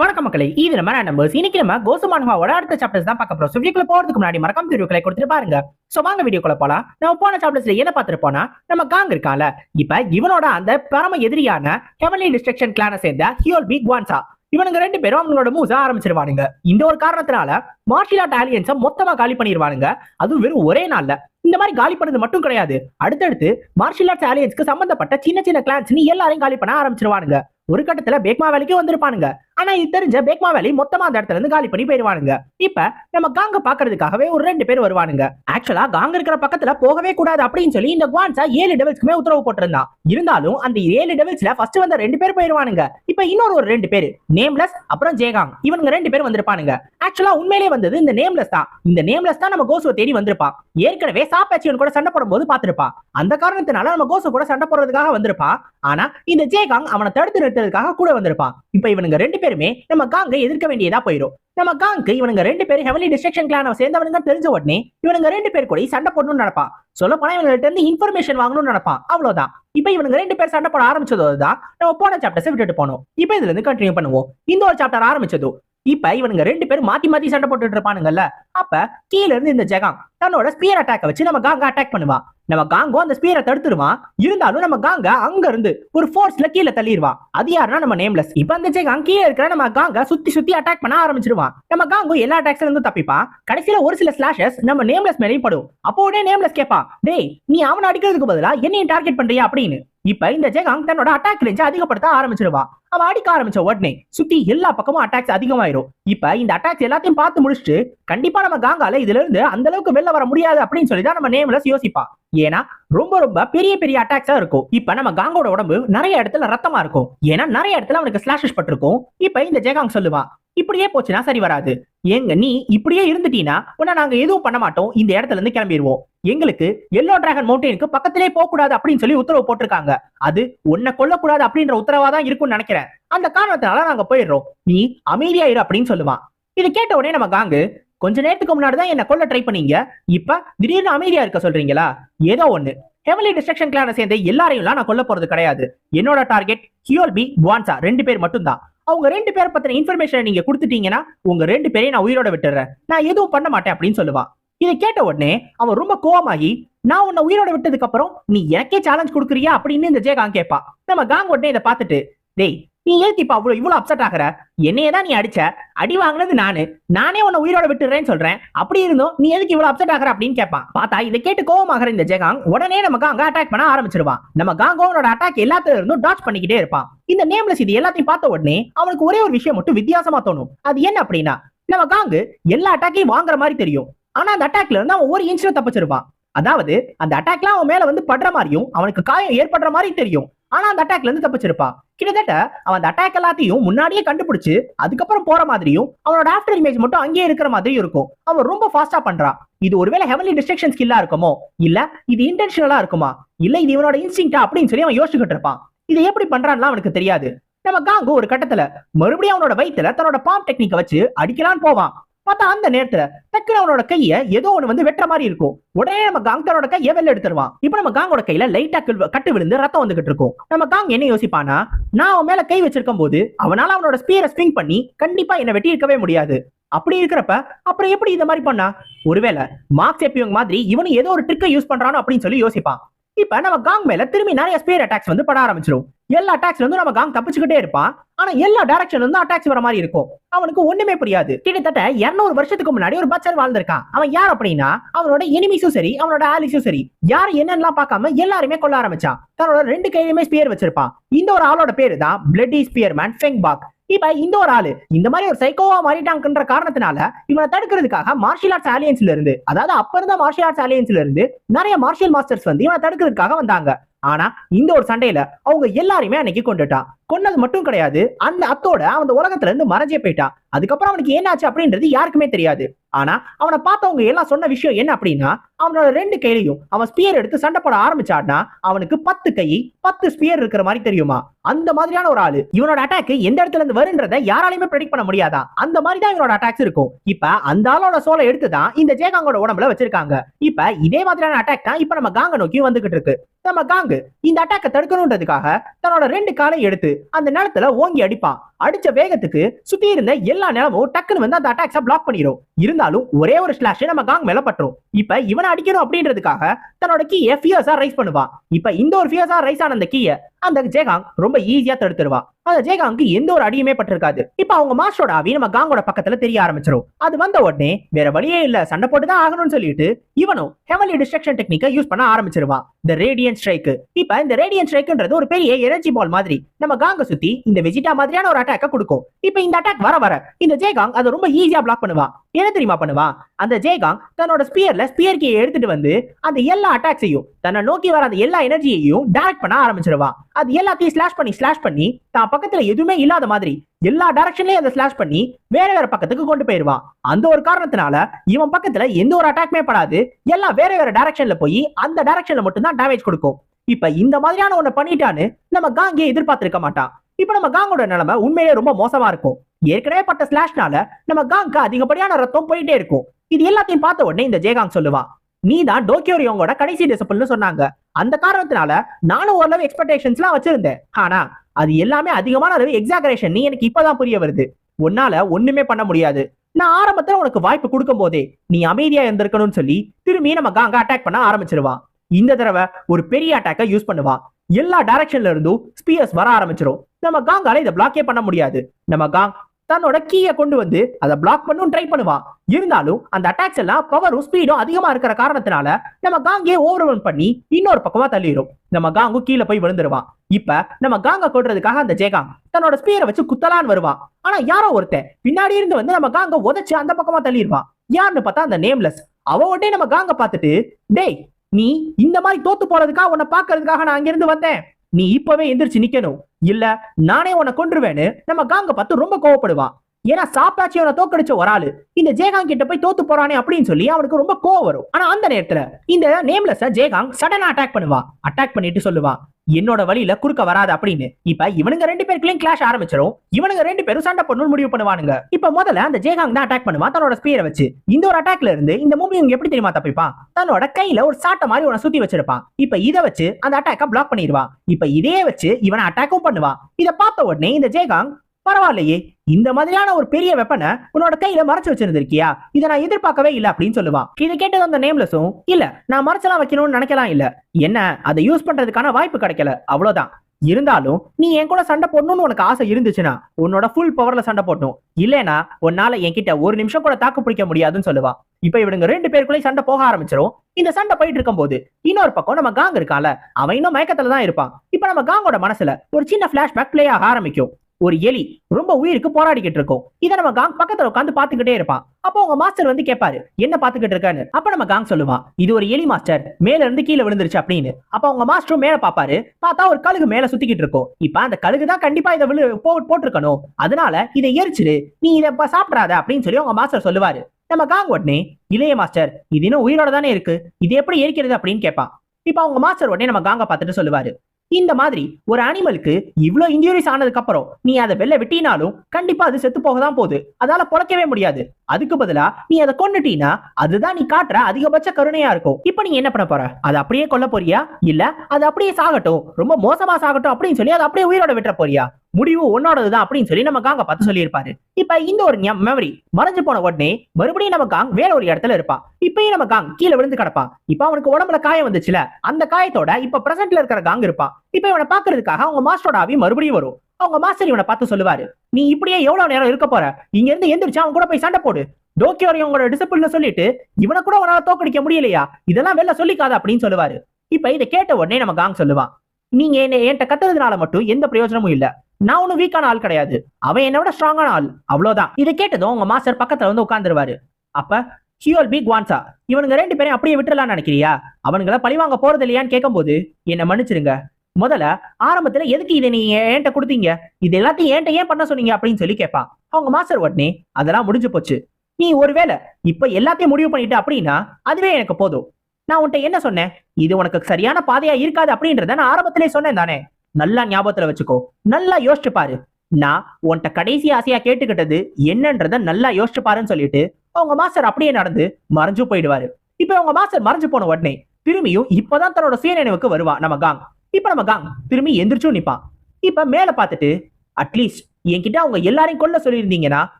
வணக்கம் மக்களை இது நம்ம நம்பர்ஸ் இன்னைக்கு நம்ம கோசுமானுவாவோட அடுத்த சாப்டர்ஸ் தான் பார்க்க போறோம். ஸோ வீடியோக்குள்ள போறதுக்கு முன்னாடி மறக்காம வீடியோக்களை கொடுத்துட்டு பாருங்க. சோ வாங்க வீடியோக்குள்ள போலாம். நம்ம போன சாப்டர்ஸ்ல என்ன பார்த்துருப்போம்னா நம்ம காங் இருக்கான்ல. இப்ப இவனோட அந்த பரம எதிரியான ஹெவன்லி டிஸ்ட்ரக்ஷன் கிளானை சேர்ந்த ஹியோல் பி குவான்சா இவனுங்க ரெண்டு பேரும் அவங்களோட மூவ்ஸ ஆரம்பிச்சிருவானுங்க. இந்த ஒரு காரணத்தினால மார்ஷியல் ஆர்ட் ஆலியன்ஸை மொத்தமா காலி பண்ணிடுவானுங்க அதுவும் வெறும் ஒரே நாள்ல. இந்த மாதிரி காலி பண்ணது மட்டும் கிடையாது. அடுத்தடுத்து மார்ஷியல் ஆர்ட்ஸ் ஆலியன்ஸ்க்கு சம்பந்தப்பட்ட சின்ன சின்ன கிளான்ஸ் எல்லாரையும் காலி பண்ண ஆரம்பிச்சிருவானுங்க. ஒரு கட்டத்துல பேக்மா வேலைக்கு வந்திருப்பானுங்க. ஆனா இது தெரிஞ்ச பேக்மா வேலி மொத்தமா அந்த இடத்துல இருந்து காலி பண்ணி போயிருவானுங்க. இப்ப நம்ம காங்க பாக்குறதுக்காகவே ஒரு ரெண்டு பேர் வருவானுங்க. ஆக்சுவலா காங்க இருக்கிற பக்கத்துல போகவே கூடாது அப்படின்னு சொல்லி இந்த குவான்ஸா ஏழு டெவல்ஸ்க்குமே உத்தரவு போட்டிருந்தான் இருந்தாலும் அந்த ஏழு டெவல்ஸ்ல ஃபர்ஸ்ட் வந்த ரெண்டு பேர் போயிருவானுங்க. இப்ப இன்னொரு ஒரு ரெண்டு பேர் நேம்லெஸ் அப்புறம் ஜெயகாங் இவனுங்க ரெண்டு பேர் வந்திருப்பானுங்க. ஆக்சுவலா உண்மையிலே வந்தது இந்த நேம்லெஸ் தான். இந்த நேம்லெஸ் தான் நம்ம கோசுவை தேடி வந்திருப்பான். ஏற்கனவே சாப்பாச்சியன் கூட சண்டை போடும்போது பார்த்திருப்பான். அந்த காரணத்தினால நம்ம கோசு கூட சண்டை போடுறதுக்காக வந்திருப்பான். ஆனா இந்த ஜெயகாங் அவனை தடுத்து நிறுத்துறதுக்காக கூட வந்திருப்பான். இப்ப இவனுங்க ரெண்டு பேருமே நம்ம காங்கை எதிர்க்க வேண்டியதா போயிடும் நம்ம காங்க்கு இவனுங்க ரெண்டு பேரும் ஹெவலி டிஸ்ட்ரக்ஷன் கிளான சேர்ந்தவனுங்க தெரிஞ்ச உடனே இவனுங்க ரெண்டு பேர் கூட சண்டை போடணும்னு நினைப்பான். சொல்ல போனா இவங்கள்ட்ட இருந்து இன்ஃபர்மேஷன் வாங்கணும்னு நினைப்பான். அவ்வளவுதான். இப்ப இவனுங்க ரெண்டு பேர் சண்டை போட ஆரம்பிச்சதோடு தான் நம்ம போன சாப்டர்ஸை விட்டுட்டு போனோம். இப்ப இதுல இருந்து கண்டினியூ பண்ணுவோம். இந்த ஒரு சாப்டர் ஆரம்பிச்சதோ இப்ப இவனுங்க ரெண்டு பேரும் மாத்தி மாத்தி சண்டை போட்டுட்டு இருப்பானுங்கல்ல அப்ப கீழ இருந்து இந்த ஜெகாங் தன்னோட ஸ்பியர் அட்டாக்க வச்சு நம்ம காங்க அட்டாக் பண்ணுவான். நம்ம காங்கோ அந்த ஸ்பீரை தடுத்துருவான். இருந்தாலும் நம்ம காங்க அங்க இருந்து ஒரு ஃபோர்ஸ்ல கீழே தள்ளிடுவான் அது யாருன்னா நம்ம நேம்லெஸ் இப்ப அந்த ஜெக் அங்கேயே இருக்கிற நம்ம காங்க சுத்தி சுத்தி அட்டாக் பண்ண ஆரம்பிச்சிருவான். நம்ம காங்கோ எல்லா அட்டாக்ஸ்ல இருந்து தப்பிப்பான். கடைசியில ஒரு சில ஸ்லாஷஸ் நம்ம நேம்லெஸ் மேலேயும் படும். அப்போ உடனே நேம்லெஸ் கேட்பான் டேய் நீ அவனை அடிக்கிறதுக்கு பதிலா என்னையும் டார்கெட் பண்றியா? அப்படின்னு. இப்ப இந்த ஜெகாங் தன்னோட அட்டாக் ரேஞ்சை அதிகப்படுத்த ஆரம்பிச்சிருவான். அவன் அடிக்க ஆரம்பிச்ச உடனே சுத்தி எல்லா பக்கமும் அட்டாக்ஸ் அதிகமாயிரும். இப்ப இந்த அட்டாக்ஸ் எல்லாத்தையும் பார்த்து முடிச்சுட்டு கண்டிப்பா நம்ம காங்கால இதுல இருந்து அந்த அளவுக்கு வெளில வர முடியாது அப்படின்னு சொல்லி தான் நம்ம நேம்ல யோசிப்பான் ஏன்னா ரொம்ப ரொம்ப பெரிய பெரிய அட்டாக்ஸா இருக்கும். இப்ப நம்ம காங்கோட உடம்பு நிறைய இடத்துல ரத்தமா இருக்கும். ஏன்னா நிறைய இடத்துல அவனுக்கு ஸ்லாஷஸ் பட்டிருக்கும். இப்ப இந்த ஜெகாங் சொல்லுவான் இப்படியே போச்சுன்னா சரி வராது. எங்க நீ இப்படியே இருந்துட்டீனா உன்னை நாங்க எதுவும் பண்ண மாட்டோம். இந்த இடத்துல இருந்து கிளம்பிடுவோம் எங்களுக்கு எல்லோ டிராகன் மவுண்டனுக்கு பக்கத்திலே போக கூடாது அப்படின்னு சொல்லி உத்தரவு போட்டிருக்காங்க. அது உன்னை கொல்லக்கூடாது அப்படின்ற உத்தரவா தான் இருக்கும்னு நினைக்கிறேன். அந்த காரணத்தினால நாங்க போயிடுறோம். நீ அமைதியா இரு அப்படின்னு சொல்லுவான். இது கேட்ட உடனே நம்ம காங்கு கொஞ்ச நேரத்துக்கு முன்னாடி தான் என்ன கொல்ல ட்ரை பண்ணீங்க. இப்ப திடீர்னு அமைதியா இருக்க சொல்றீங்களா? ஏதோ ஒண்ணு. ஹெவலி டிஸ்ட்ரக்ஷன் கிளான சேர்ந்து எல்லாரையும் நான் கொல்ல போறது கிடையாது. என்னோட டார்கெட் ஹியோல்பி குவான்சா ரெண்டு பேர் மட்டும்தான். அவங்க ரெண்டு பேரை பத்தின இன்ஃபர்மேஷன் நீங்க கொடுத்துட்டீங்கன்னா உங்க ரெண்டு பேரையும் நான் உயிரோட விட்டுறேன். நான் எதுவும் பண்ண மாட்டேன் அப்படின்னு சொல்லுவான். இதை கேட்ட உடனே அவன் ரொம்ப கோவமாகி நான் உன்னை உயிரோட விட்டதுக்கு அப்புறம் நீ எனக்கே சேலஞ்ச் கொடுக்குறியா? அப்படின்னு இந்த ஜெயகாங் கேட்பா நம்ம காங் உடனே இதை பார்த்துட்டு டேய் நீ ஏன் இப்ப அவ்வளவு இவ்வளவு அப்செட் ஆகிற? என்னையே தான் நீ அடிச்ச. அடி வாங்கினது நானு. நானே உன்னை உயிரோட விட்டுறேன்னு சொல்றேன். அப்படி இருந்தும் நீ எதுக்கு இவ்வளவு அப்செட் ஆகுற அப்படின்னு கேட்பான் பார்த்தா இதை கேட்டு கோவமாகற இந்த ஜெகாங் உடனே நம்ம காங்க அட்டாக் பண்ண ஆரம்பிச்சிருவான். நம்ம காங்கோவனோட அட்டாக் எல்லாத்துல இருந்தும் டாச் பண்ணிக்கிட்டே இருப்பான். இந்த நேம்லெஸ் இது எல்லாத்தையும் பார்த்த உடனே அவனுக்கு ஒரே ஒரு விஷயம் மட்டும் வித்தியாசமா தோணும். அது என்ன அப்படின்னா நம்ம காங்கு எல்லா அட்டாக்கையும் வாங்குற மாதிரி தெரியும். ஆனா அந்த அட்டாக்ல இருந்து அவன் ஒரு இன்ச்ல தப்பிச்சிருப்பான் அதாவது அந்த அட்டாக்லாம் அவன் மேல வந்து படுற மாதிரியும் அவனுக்கு காயம் ஏற்படுற மாதிரி தெரியும். ஆனா அந்த அட்டாக்ல இருந்து தப்பிச்சிருப்பான் கிட்டத்தட்ட அவன் அந்த அட்டாக் எல்லாத்தையும் முன்னாடியே கண்டுபிடிச்சு அதுக்கப்புறம் போற மாதிரியும் அவனோட ஆஃப்டர் இமேஜ் மட்டும் அங்கேயே இருக்கிற மாதிரியும் இருக்கும். அவன் ரொம்ப ஃபாஸ்டா பண்றான் இது ஒருவேளை ஹெவன்லி டிஸ்ட்ரக்ஷன் ஸ்கில்லா இருக்குமோ? இல்ல இது இன்டென்ஷனலா இருக்குமா? இல்ல இது இவனோட இன்ஸ்டிங்டா அப்படின்னு சொல்லி அவன் யோசிச்சுக்கிட்டு இருப்பான். இதை எப்படி பண்றான்லாம் அவனுக்கு தெரியாது. நம்ம காங்கு ஒரு கட்டத்துல மறுபடியும் அவனோட வயித்துல தன்னோட பாம் டெக்னிக்கை வச்சு அடிக்கலான்னு போவான். பார்த்தா அந்த நேரத்துல டக்குனு அவனோட கைய ஏதோ ஒண்ணு வந்து வெட்டுற மாதிரி இருக்கும். உடனே நம்ம காங் கையை வெளில எடுத்துருவான் இப்போ நம்ம காங்கோட கையில லைட்டா கட்டு விழுந்து ரத்தம் வந்துகிட்டு இருக்கும். நம்ம காங் என்ன யோசிப்பானா நான் அவன் மேல கை வச்சிருக்கும் போது அவனால அவனோட ஸ்பீரை ஸ்விங் பண்ணி கண்டிப்பா என்ன வெட்டி இருக்கவே முடியாது. அப்படி இருக்கிறப்ப அப்புறம் எப்படி இந்த மாதிரி பண்ணா? ஒருவேளை மார்க்ஸ் எப்பியவங்க மாதிரி இவனு ஏதோ ஒரு ட்ரிக்கை யூஸ் பண்றானோ அப்படின்னு சொல்லி யோசிப்பான். இப்ப நம்ம காங் மேல திரும்பி நிறைய ஸ்பியர் அட்டாக்ஸ் வந்து பட ஆரம்பிச்சிடும் எல்லா அட்டாக்ஸ்ல இருந்து நம்ம காங் தப்பிச்சுக்கிட்டே இருப்பான். ஆனா எல்லா டைரக்ஷன்ல இருந்து அட்டாக்ஸ் வர மாதிரி இருக்கும். அவனுக்கு ஒண்ணுமே புரியாது. கிட்டத்தட்ட இருநூறு வருஷத்துக்கு முன்னாடி ஒரு பச்சர் வாழ்ந்திருக்கான். அவன் யார் அப்படின்னா அவனோட எனிமிஸும் சரி அவனோட ஆலிஸும் சரி. யார் என்னென்னலாம் பார்க்காம எல்லாருமே கொல்ல ஆரம்பிச்சான். தன்னோட ரெண்டு கையிலுமே ஸ்பியர் வச்சிருப்பான். இந்த ஒரு ஆளோட பேரு தான் பிளட்டி ஸ்பியர்மேன் ஃபெங் பாக் இப்ப இந்த ஒரு ஆளு இந்த மாதிரி ஒரு சைக்கோவா மாறிட்டாங்கன்ற காரணத்தினால இவனை தடுக்கிறதுக்காக மார்ஷியல் ஆர்ட்ஸ் அலியன்ஸ்ல இருந்து அதாவது அப்ப இருந்த மார்ஷியல் ஆர்ட்ஸ் அலியன்ஸ்ல இருந்து நிறைய மார்ஷியல் மாஸ்டர்ஸ் வந்து இவனை தடுக்கிறதுக்காக வந்தாங்க. ஆனா இந்த ஒரு சண்டையில அவங்க எல்லாரையுமே அன்னைக்கு கொண்டுட்டான் கொன்னது மட்டும் கிடையாது. அந்த அத்தோட அந்த உலகத்துல இருந்து மறைஞ்சே போயிட்டான் அதுக்கப்புறம் அவனுக்கு என்னாச்சு அப்படின்றது யாருக்குமே தெரியாது. ஆனா அவனை பார்த்தவங்க எல்லாம் சொன்ன விஷயம் என்ன அப்படின்னா அவனோட ரெண்டு கையிலையும் அவன் ஸ்பியர் எடுத்து சண்டை போட ஆரம்பிச்சான்னா அவனுக்கு பத்து கை பத்து ஸ்பியர் இருக்கிற மாதிரி தெரியுமா? அந்த மாதிரியான ஒரு ஆளு. இவனோட அட்டாக் எந்த இடத்துல இருந்து வருன்றத யாராலையுமே ப்ரெடிக்ட் பண்ண முடியாதா? அந்த மாதிரி தான் இவனோட அட்டாக்ஸ் இருக்கும். இப்ப அந்த ஆளோட சோலை எடுத்து தான் இந்த ஜெயகாங்கோட உடம்புல வச்சிருக்காங்க. இப்ப இதே மாதிரியான அட்டாக் தான் இப்ப நம்ம காங்க நோக்கி வந்துகிட்டு இருக்கு. நம்ம காங்கு இந்த அட்டாக்கை தடுக்கணுன்றதுக்காக தன்னோட ரெண்டு காலை எடுத்து அந்த நிலத்துல ஓங்கி அடிப்பான். அடிச்ச வேகத்துக்கு சுத்தி இருந்த எல்லா நிலமும் டக்குன்னு வந்து அந்த அட்டாக்ஸ பிளாக் பண்ணிடும் இருந்தாலும் ஒரே ஒரு ஸ்லாஷ் நம்ம காங் மேல பட்டுரும். இப்ப இவனை அடிக்கணும் அப்படின்றதுக்காக தன்னோட கீயை ஃபியர்ஸா ரைஸ் பண்ணுவான். இப்ப இந்த ஒரு ஃபியர்ஸா ரைஸ் ஆன அந்த கீயை அந்த ஜெயகாங் ரொம்ப ஈஸியா தடுத்துருவான். அந்த ஜெயகாங்க்கு எந்த ஒரு அடியுமே பட்டிருக்காது. இப்ப அவங்க மாஸ்டரோட ஆவி நம்ம காங்கோட பக்கத்துல தெரிய ஆரம்பிச்சிரும். அது வந்த உடனே வேற வழியே இல்ல. சண்டை போட்டுதான் ஆகணும்னு சொல்லிட்டு இவனும் ஹெவன்லி டிஸ்ட்ரக்ஷன் டெக்னிக்கை யூஸ் பண்ண ஆரம்பிச்சிருவான் இந்த ரேடியன் ஸ்ட்ரைக்கு இப்ப இந்த ரேடியன் ஸ்ட்ரைக்குன்றது ஒரு பெரிய எனர்ஜி பால் மாதிரி. நம்ம காங்க சுத்தி இந்த வெஜிடா மாதிரியான ஒரு அட்டாக்கை கொடுக்கும். இப்ப இந்த அட்டாக் வர வர இந்த ஜெயகாங் அதை ரொம்ப ஈஸியா பிளாக் பண்ணுவான் என்ன தெரியுமா பண்ணுவான் அந்த ஜெயகாங் தன்னோட ஸ்பியர்ல ஸ்பியர் கீயை எடுத்துட்டு வந்து அந்த எல்லா அட்டாக்ஸையும் தன்னை நோக்கி வர அந்த எல்லா எனர்ஜியையும் டைரக்ட் பண்ண ஆரம்பிச்சிருவான் அது எல்லாத்தையும் ஸ்லாஷ் பண்ணி ஸ்லாஷ் பண்ணி தான் பக்கத்துல எதுவுமே இல்லாத மாதிரி எல்லா டைரக்ஷன்லயும் அதை ஸ்லாஷ் பண்ணி வேற வேற பக்கத்துக்கு கொண்டு போயிருவான் அந்த ஒரு காரணத்தினால இவன் பக்கத்துல எந்த ஒரு அட்டாக்மே படாது. எல்லாம் வேற வேற டைரக்ஷன்ல போய் அந்த டைரக்ஷன்ல மட்டும்தான் டேமேஜ் கொடுக்கும். இப்ப இந்த மாதிரியான ஒண்ணு பண்ணிட்டான்னு நம்ம காங்கே எதிர்பார்த்திருக்க மாட்டான் இப்ப நம்ம காங்கோட நிலைமை உண்மையிலேயே ரொம்ப மோசமா இருக்கும். ஏற்கனவே பட்ட ஸ்லாஷ்னால நம்ம காங்க்கு அதிகப்படியான ரத்தம் போயிட்டே இருக்கும். இது எல்லாத்தையும் பார்த்த உடனே இந்த ஜெயகாங் சொல்லுவான் நீ தான் டோக்கியோரியோங்கோட கடைசி டிசப்பிள்னு சொன்னாங்க. அந்த காரணத்தினால நானும் ஓரளவு எக்ஸ்பெக்டேஷன்ஸ்லாம் வச்சிருந்தேன். ஆனா அது எல்லாமே அதிகமான அளவு எக்ஸாகரேஷன் நீ எனக்கு இப்பதான் புரிய வருது. உன்னால ஒண்ணுமே பண்ண முடியாது. நான் ஆரம்பத்துல உனக்கு வாய்ப்பு கொடுக்கும் போதே நீ அமைதியா இருந்திருக்கணும்னு சொல்லி திரும்பி நம்ம காங்க அட்டாக் பண்ண ஆரம்பிச்சிருவான் இந்த தடவை ஒரு பெரிய அட்டாக்கை யூஸ் பண்ணுவான் எல்லா டைரக்ஷன்ல இருந்தும் ஸ்பியர்ஸ் வர ஆரம்பிச்சிரும். நம்ம காங்கால இதை பிளாக்கே பண்ண முடியாது. நம்ம காங் தன்னோட கீயை கொண்டு வந்து அதை பிளாக் பண்ணும் ட்ரை பண்ணுவான். இருந்தாலும் அந்த அட்டாக்ஸ் எல்லாம் பவரும் ஸ்பீடும் அதிகமா இருக்கிற காரணத்தினால நம்ம காங்கே ஓவர் பண்ணி இன்னொரு பக்கமா தள்ளிடும் நம்ம காங்கும் கீழே போய் விழுந்துருவான். இப்ப நம்ம காங்க கொட்டுறதுக்காக அந்த ஜெயகாங் தன்னோட ஸ்பியரை வச்சு குத்தலான்னு வருவான். ஆனா யாரோ ஒருத்தன் பின்னாடி இருந்து வந்து நம்ம காங்க உதச்சு அந்த பக்கமா தள்ளிடுவான் யாருன்னு பார்த்தா அந்த நேம்லெஸ் அவ உடனே நம்ம காங்க பார்த்துட்டு டேய் நீ இந்த மாதிரி தோத்து போறதுக்காக உன்னை பாக்குறதுக்காக நான் அங்கிருந்து வந்தேன். நீ இப்பவே எந்திரிச்சு நிக்கணும். இல்ல நானே உன்னை கொன்றுவேன்னு நம்ம காங்க பார்த்து ரொம்ப கோவப்படுவான் ஏன்னா சாப்பாச்சி அவனை தோக்கடிச்ச ஒரு ஆளு. இந்த ஜெயகாங் கிட்ட போய் தோத்து போறானே அப்படின்னு சொல்லி அவனுக்கு ரொம்ப கோவம் வரும். ஆனா அந்த நேரத்துல இந்த நேம்லெஸ் ஜெயகாங் சடனா அட்டாக் பண்ணுவான் அட்டாக் பண்ணிட்டு சொல்லுவான் என்னோட வழியில குறுக்க வராது அப்படின்னு. இப்ப இவனுங்க ரெண்டு பேருக்குள்ளயும் கிளாஷ் ஆரம்பிச்சிடும் இவனுங்க ரெண்டு பேரும் சண்டை பண்ணணும்னு முடிவு பண்ணுவானுங்க. இப்ப முதல்ல அந்த ஜெயகாங் தான் அட்டாக் பண்ணுவான். தன்னோட ஸ்பீரை வச்சு. இந்த ஒரு அட்டாக்ல இருந்து இந்த மூவி இவங்க எப்படி தெரியுமா தப்பிப்பான்? தன்னோட கையில ஒரு சாட்டை மாதிரி உன சுத்தி வச்சிருப்பான். இப்ப இதை வச்சு அந்த அட்டாக்க பிளாக் பண்ணிடுவான். இப்ப இதே வச்சு இவனை அட்டாக்கும் பண்ணுவான். இதை பார்த்த உடனே இந்த ஜெயகாங் பரவாயில்லையே இந்த மாதிரியான ஒரு பெரிய வெப்பனை உன்னோட கையில மறைச்சு வச்சிருந்திருக்கியா? இதை நான் எதிர்பார்க்கவே இல்லை அப்படின்னு சொல்லுவான். இதை கேட்டது அந்த நேம்லெஸும் இல்ல நான் மறைச்சலாம் வைக்கணும்னு நினைக்கலாம் இல்ல. என்ன அதை யூஸ் பண்றதுக்கான வாய்ப்பு கிடைக்கல. அவ்வளவுதான். இருந்தாலும் நீ என் கூட சண்டை போடணும்னு உனக்கு ஆசை இருந்துச்சுன்னா உன்னோட ஃபுல் பவர்ல சண்டை போடணும். இல்லைனா உன்னால என்கிட்ட ஒரு நிமிஷம் கூட தாக்கு பிடிக்க முடியாதுன்னு சொல்லுவான். இப்ப இவனுங்க ரெண்டு பேருக்குள்ளேயும் சண்டை போக ஆரம்பிச்சிடும் இந்த சண்டை போயிட்டு இருக்கும்போது இன்னொரு பக்கம் நம்ம காங் இருக்கான்ல அவன் இன்னும் மயக்கத்துல தான் இருப்பான். இப்ப நம்ம காங்கோட மனசுல ஒரு சின்ன பிளாஷ்பேக் பிளே ஆக ஆரம்பிக்கும். ஒரு எலி ரொம்ப உயிருக்கு போராடிக்கிட்டு இருக்கும். இதை நம்ம காங் பக்கத்துல உட்காந்து பாத்துக்கிட்டே இருப்பான். அப்போ உங்க மாஸ்டர் வந்து கேட்பாரு என்ன பாத்துக்கிட்டு இருக்கான்னு? அப்ப நம்ம காங் சொல்லுவான் இது ஒரு எலி மாஸ்டர் மேல இருந்து கீழே விழுந்துருச்சு அப்படின்னு. அப்ப உங்க மாஸ்டரும் மேல பாப்பாரு பார்த்தா ஒரு கழுகு மேல சுத்திக்கிட்டு இருக்கும். இப்ப அந்த கழுகு தான் கண்டிப்பா இதை விழு போ- போட்டிருக்கணும். அதனால இதை எரிச்சிரு நீ இதை சாப்பிடாத அப்படின்னு சொல்லி உங்க மாஸ்டர் சொல்லுவாரு. நம்ம காங் உடனே இளைய மாஸ்டர் இது இன்னும் உயிரோட தானே இருக்கு இது எப்படி எரிக்கிறது? அப்படின்னு கேட்பான். இப்ப அவங்க மாஸ்டர் உடனே நம்ம காங்க பார்த்துட்டு சொல்லுவாரு இந்த மாதிரி ஒரு அனிமலுக்கு இவ்வளவு இன்ஜுரிஸ் ஆனதுக்கு அப்புறம் நீ அதை வெளில விட்டினாலும் கண்டிப்பா அது செத்து போக தான் போகுது. அதால பொழைக்கவே முடியாது. அதுக்கு பதிலா நீ அதை கொன்னுட்டீன்னா அதுதான் நீ காட்டுற அதிகபட்ச கருணையா இருக்கும். இப்ப நீ என்ன பண்ண போற? அதை அப்படியே கொல்ல போறியா? இல்ல அது அப்படியே சாகட்டும். ரொம்ப மோசமா சாகட்டும் அப்படின்னு சொல்லி அதை அப்படியே உயிரோட விட்டுற போறியா? முடிவு உன்னோடதுதான் அப்படின்னு சொல்லி நமக்கு அங்க பார்த்து சொல்லியிருப்பாரு. இப்ப இந்த ஒரு மெமரி மறைஞ்சு போன உடனே மறுபடியும் நம்ம காங் வேற ஒரு இடத்துல இருப்பான். இப்பயும் நம்ம காங் கீழே விழுந்து கிடப்பான். இப்ப அவனுக்கு உடம்புல காயம் வந்துச்சுல அந்த காயத்தோட இப்ப பிரசன்ட்ல இருக்கிற காங் இருப்பான். இப்ப இவனை பாக்குறதுக்காக அவங்க மாஸ்டரோட ஆவி மறுபடியும் வரும். அவங்க மாஸ்டர் இவனை பார்த்து சொல்லுவாரு நீ இப்படியே எவ்வளவு நேரம் இருக்க போற? இங்க இருந்து எந்திரிச்சு அவன் கூட போய் சண்டை போடு. டோக்கியோ உங்களோட டிசிப்ளின் சொல்லிட்டு இவனை கூட உன்னால தோக்கடிக்க முடியலையா? இதெல்லாம் வெளில சொல்லிக்காத அப்படின்னு சொல்லுவாரு. இப்ப இதை கேட்ட உடனே நம்ம காங் சொல்லுவான் நீங்க என்ன என்கிட்ட கத்துறதுனால மட்டும் எந்த பிரயோஜனமும் இல்ல. நான் ஒன்னும் வீக்கான ஆள் கிடையாது. அவன் என்னோட ஸ்ட்ராங்கான ஆள். அவ்வளவுதான். இதை கேட்டதும் உங்க மாஸ்டர் பக்கத்துல வந்து உட்காந்துருவாரு அப்ப ஹியோல் பி குவான்சா இவனுங்க ரெண்டு பேரையும் அப்படியே விட்டுலாம்னு நினைக்கிறியா? அவனுங்களை பழிவாங்க போறது இல்லையான்னு கேட்கும்போது என்ன மன்னிச்சிருங்க. முதல்ல ஆரம்பத்துல எதுக்கு இதை நீங்க என்கிட்ட கொடுத்தீங்க? இது எல்லாத்தையும் என்கிட்ட ஏன் பண்ண சொன்னீங்க அப்படின்னு சொல்லி கேட்பான். அவங்க மாஸ்டர் உடனே அதெல்லாம் முடிஞ்சு போச்சு. நீ ஒருவேளை இப்ப எல்லாத்தையும் முடிவு பண்ணிட்ட அப்படின்னா அதுவே எனக்கு போதும். நான் உன்கிட்ட என்ன சொன்னேன்? இது உனக்கு சரியான பாதையா இருக்காது அப்படின்றத நான் ஆரம்பத்திலே சொன்னேன் தானே. நல்லா ஞாபகத்துல வச்சுக்கோ. நல்லா யோசிச்சு பாரு. நான் உன்கிட்ட கடைசி ஆசையா கேட்டுக்கிட்டது என்னன்றத நல்லா யோசிச்சு பாருன்னு சொல்லிட்டு அவங்க மாஸ்டர் அப்படியே நடந்து மறைஞ்சு போயிடுவாரு. இப்ப அவங்க மாஸ்டர் மறைஞ்சு போன உடனே திரும்பியும் இப்பதான் தன்னோட சுயநினைவுக்கு வருவா நம்ம காங் இப்ப நம்ம காங் திரும்பி எந்திரிச்சும் நிப்பான். இப்ப மேல பார்த்துட்டு அட்லீஸ்ட் என்கிட்ட அவங்க எல்லாரையும் கொல்ல சொல்லியிருந்தீங்கன்னா